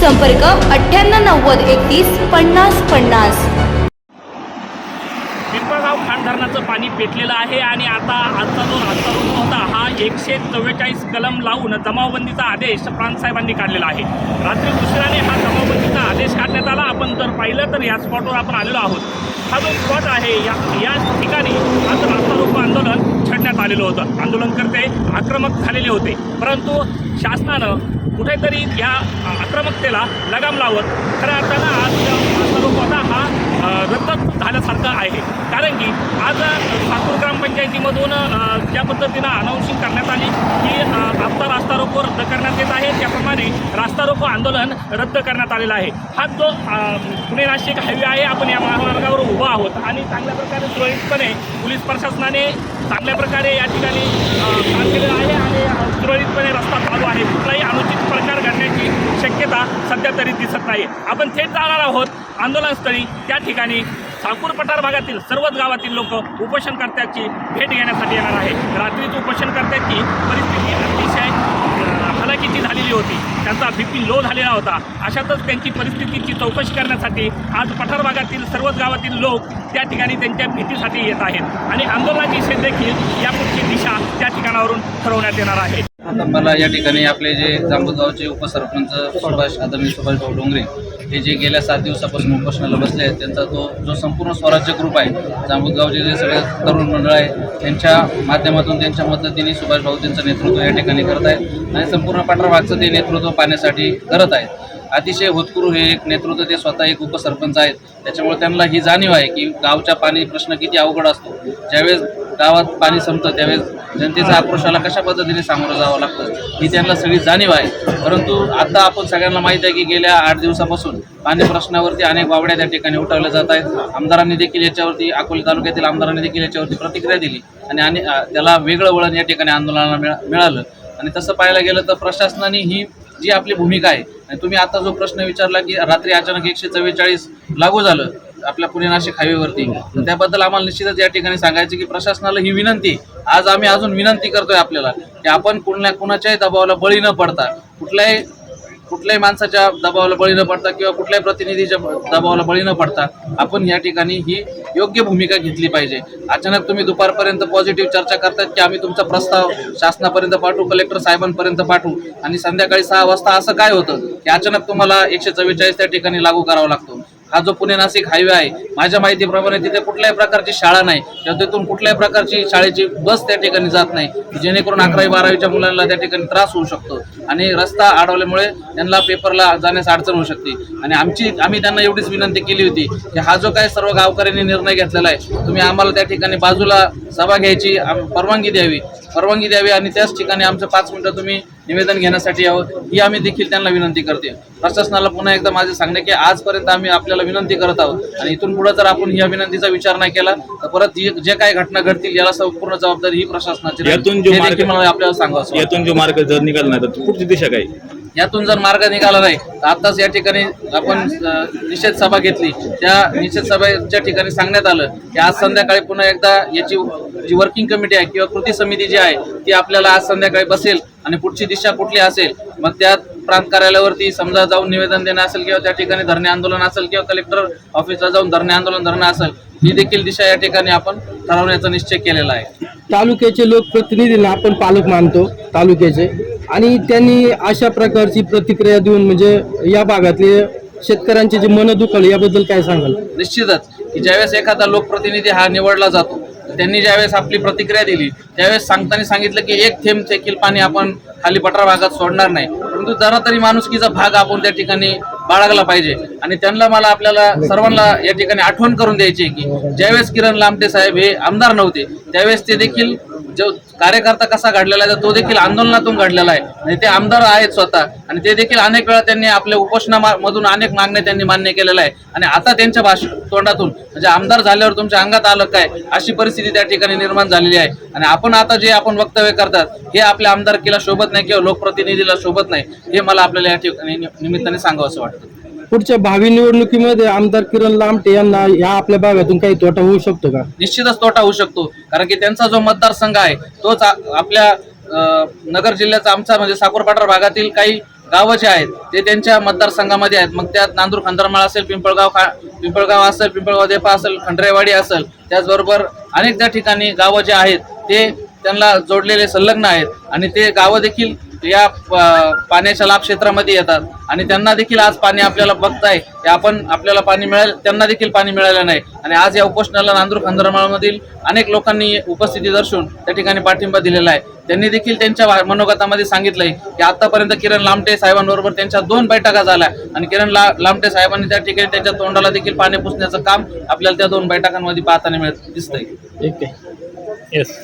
संपर्क अठ्ठ्याण्णव नव्वद एकतीस पन्नास पन्नास. पिंपळगाव खाण धरणाचं पाणी पेटलेलं आहे आणि आता आजचा जो रास्ता रोको होता हा एकशे चव्वेचाळीस कलम लावून जमावबंदीचा आदेश प्रांतसाहेबांनी काढलेला आहे. रात्री उशिराने हा जमावबंदीचा आदेश काढण्यात आला. आपण जर पाहिलं तर या स्पॉटवर आपण आलेलो आहोत. हा जो स्पॉट आहे या या ठिकाणी आज रास्ता रोको आंदोलन करण्यात आलेलं होतं. आंदोलनकर्ते आक्रमक झालेले होते. परंतु शासनानं कुठेतरी या आक्रमकतेला लगाम लावत खऱ्या अर्थानं आज रास्ता होता हा रद्द झाल्यासारखं आहे. कारण की आज अ, ग्रामपंचायतीमधून ज्या पद्धतीनं अनाऊन्सिंग करण्यात आली की आता रास्ता रोको रद्द करण्यात येत आहे. त्याप्रमाणे रास्ता रोको आंदोलन रद्द करण्यात आलेलं आहे. हा जो राष्ट्रीय हायवे आहे. आपण या महामार्गावर उभा आहोत. आणि चांगल्या प्रकारे सुरळीतपणे पोलीस प्रशासनाने चांगल्या प्रकारे या ठिकाणी काम केलेलं आहे आणि सुरळीतपणे रस्ता चालू आहे. कुठलाही अनुचित प्रकार घडण्याची शक्यता सध्या तरी दिसत नाही आपण थेट जाणार आहोत आंदोलनस्थळी. त्या ठिकाणी साकूर पठार भागातील सर्वच गावातील लोक उपोषणकर्त्याची भेट घेण्यासाठी येणार आहे रात्रीच उपोषणकर्त्याची परिस्थिती झालेली होती. त्यांचा बीपी लो झालेला होता. अशातच त्यांची परिस्थितीची चौकशी करण्यासाठी आज पठार भागातील सर्वच गावातील लोक त्या ठिकाणी त्यांच्या भीतीसाठी येत आहेत. आणि आंदोलनाची शेत देखील यापुढची दिशा त्या ठिकाणावरून ठरवण्यात येणार आहे. आता मला या ठिकाणी आपले जे जांबूगावचे उपसरपंच सुभाष आदरणीय सुभाषभाऊ डोंगरे हे जे गेल्या सात दिवसापासून उपोषणाला बसले आहेत त्यांचा तो जो संपूर्ण स्वराज्य ग्रुप आहे जांबूगावचे जे सगळे तरुण मंडळ आहे त्यांच्या माध्यमातून त्यांच्या मदतीने सुभाषभाऊ त्यांचं नेतृत्व या ठिकाणी करत आहेत आणि संपूर्ण पांढरभागचं ते नेतृत्व पाहण्यासाठी करत आहेत. अतिशय होतकुरू हे एक नेतृत्व ते स्वतः एक उपसरपंच आहेत. त्याच्यामुळे त्यांना ही जाणीव आहे की गावच्या पाणी प्रश्न किती अवघड असतो. ज्यावेळेस गावात पाणी संपतं त्यावेळेस जनतेच्या आक्रोशाला कशा पद्धतीने सामोरं जावं लागतं ही त्यांना सगळी जाणीव आहे. परंतु आता आपण सगळ्यांना माहीत आहे की गेल्या आठ दिवसापासून पाणी प्रश्नावरती अनेक वावड्या त्या ठिकाणी उठवल्या जात आहेत. आमदारांनी देखील याच्यावरती अकोले तालुक्यातील आमदारांनी देखील याच्यावरती प्रतिक्रिया दिली आणि आणि त्याला वेगळं वळण या ठिकाणी आंदोलनाला मिळा मिळालं. आणि तसं पाहायला गेलं तर प्रशासनाने ही जी आपली भूमिका आहे आणि तुम्ही आता जो प्रश्न विचारला की रात्री अचानक एकशे चव्वेचाळीस लागू झालं आपल्या पुणे नाशिक हायवेवरती त्याबद्दल आम्हाला निश्चितच या ठिकाणी सांगायचं की प्रशासनाला ही विनंती आज आम्ही अजून विनंती करतोय आपल्याला की आपण कुणा कुणाच्याही दबावाला बळी न पडता कुठल्याही कुठल्याही माणसाच्या दबावाला बळी न पडता किंवा कुठल्याही प्रतिनिधीच्या दबावाला बळी न पडता आपण या ठिकाणी ही योग्य भूमिका घेतली पाहिजे. अचानक तुम्ही दुपारपर्यंत पॉझिटिव्ह चर्चा करतात की आम्ही तुमचा प्रस्ताव शासनापर्यंत पाठवू कलेक्टर साहेबांपर्यंत पाठवू आणि संध्याकाळी सहा वाजता असं काय होतं की अचानक तुम्हाला एकशे चव्वेचाळीस त्या ठिकाणी लागू करावा लागतो. हा जो पुणे नाशिक हायवे आहे माझ्या माहितीप्रमाणे तिथे कुठल्याही प्रकारची शाळा नाही. किंवा तिथून कुठल्याही प्रकारची शाळेची बस त्या ठिकाणी जात नाही. जेणेकरून अकरावी बारावीच्या मुलांना त्या ठिकाणी त्रास होऊ शकतो. आणि रस्ता अडवल्यामुळे त्यांना पेपरला जाण्यास अडचण होऊ शकते. आणि आमची आम्ही त्यांना एवढीच विनंती केली होती की हा जो काय सर्व गावकऱ्यांनी निर्णय घेतलेला आहे तुम्ही आम्हाला त्या ठिकाणी बाजूला सभा घ्यायची आम- परवानगी द्यावी. परवानगी द्यावी आणि त्याच ठिकाणी आमचं पाच मिनटं तुम्ही निवेदन घेण्यासाठी यावं ही आम्ही देखील त्यांना विनंती करते प्रशासनाला पुन्हा एकदा माझे सांगणे की आजपर्यंत आम्ही आपल्याला विनंती करत आहोत आणि इथून पुढे जर आपण या विनंतीचा विचार नाही केला तर परत जी- काही घटना घडतील याला संपूर्ण जबाबदारी ही प्रशासनाची. यातून जो मार्ग- आपल्याला सांगावं वाटतं. यातून जो मार्ग जर निघाला नाही तर पुढची दिशा काय यातून जर मार्ग निघाला नाही तर आत्ताच या ठिकाणी आपण निषेध सभा घेतली. त्या निषेध सभेच्या ठिकाणी सांगण्यात आलं की आज संध्याकाळी पुन्हा एकदा याची जी वर्किंग कमिटी आहे किंवा कृती समिती जी आहे ती आपल्याला आज संध्याकाळी बसेल आणि पुढची दिशा कुठली असेल मग त्यात प्रांत कार्यालयावरती समजा जाऊन निवेदन देणं असेल किंवा त्या ठिकाणी धरणे आंदोलन असेल किंवा कलेक्टर ऑफिसला जाऊन धरणे आंदोलन धरणं असेल ही देखील दिशा या ठिकाणी आपण ठरवण्याचा निश्चय केलेला आहे. तालुक्याचे लोकप्रतिनिधींना आपण पालक मानतो तालुक्याचे. आणि त्यांनी अशा प्रकारची प्रतिक्रिया देऊन म्हणजे या भागातले शेतकऱ्यांचे जे मन दुखवले याबद्दल काय सांगाल? निश्चितच की ज्यावेळेस एखादा लोकप्रतिनिधी हा निवडला जातो त्यांनी ज्यावेळेस आपली प्रतिक्रिया दिली त्यावेळेस सांगताना सांगितलं की एक थेंब देखील पाणी आपण खाली पठार भागात सोडणार नाही. परंतु जरा तरी माणुसकीचा भाग आपण त्या ठिकाणी बाळगला पाहिजे. आणि त्यांना मला आपल्याला सर्वांना या ठिकाणी आठवण करून द्यायची की ज्यावेळेस किरण लामटे साहेब हे आमदार नव्हते त्यावेळेस ते देखील जो कार्यकर्ता कसा घडलेला आहे तर तो देखील आंदोलनातून घडलेला आहे. आणि ते आमदार आहेत स्वतः. आणि ते देखील अनेक वेळा त्यांनी आपल्या उपोषणामधून अनेक मागण्या त्यांनी मान्य केलेल्या आहे आणि आता त्यांच्या भाष तोंडातून म्हणजे आमदार झाल्यावर तुमच्या अंगात आलं काय अशी परिस्थिती त्या ठिकाणी निर्माण झालेली आहे. आणि आपण आता जे आपण वक्तव्य करतात हे आपल्या आमदारकीला शोभत नाही किंवा लोकप्रतिनिधीला शोभत नाही हे मला आपल्याला या ठिकाणी निमित्ताने सांगावं असं वाटतं. पुढच्या भावी निवडणुकीमध्ये आमदार किरण लामटे यांना या आपल्या भागातून काही तोटा होऊ शकतो का? निश्चितच तोटा होऊ शकतो. कारण की त्यांचा जो मतदारसंघ आहे तोच आपल्या नगर जिल्ह्याचा आमचा म्हणजे साखरपाठार भागातील काही गावं जे आहेत ते त्यांच्या मतदारसंघामध्ये आहेत. मग त्यात नांदूर खंदरमाळ असेल पिंपळगाव खा पिंपळगाव असेल पिंपळगाव देपा असेल खंडरेवाडी असेल त्याचबरोबर अनेक त्या ठिकाणी गावं जे आहेत ते त्यांना जोडलेले संलग्न आहेत. आणि ते गावं देखील या प- पाण्याच्या लाभ क्षेत्रामध्ये येतात. आणि त्यांना देखील आज पाणी आपल्याला बघताय की आपण आपल्याला पाणी मिळालं त्यांना देखील पाणी मिळालं नाही. आणि आज या उपोषणाला नांदूर खंदरमाळमधील अनेक लोकांनी उपस्थिती दर्शवून त्या ठिकाणी पाठिंबा दिलेला आहे. त्यांनी देखील त्यांच्या मनोगतामध्ये सांगितलंय की आतापर्यंत किरण लामटे साहेबांबरोबर त्यांच्या दोन बैठका झाल्या आणि किरण ला लामटे साहेबांनी त्या ठिकाणी त्यांच्या तोंडाला देखील पाणी पुसण्याचं काम आपल्याला त्या दोन बैठकांमध्ये पाहताना मिळत दिसतंय. आहे. येस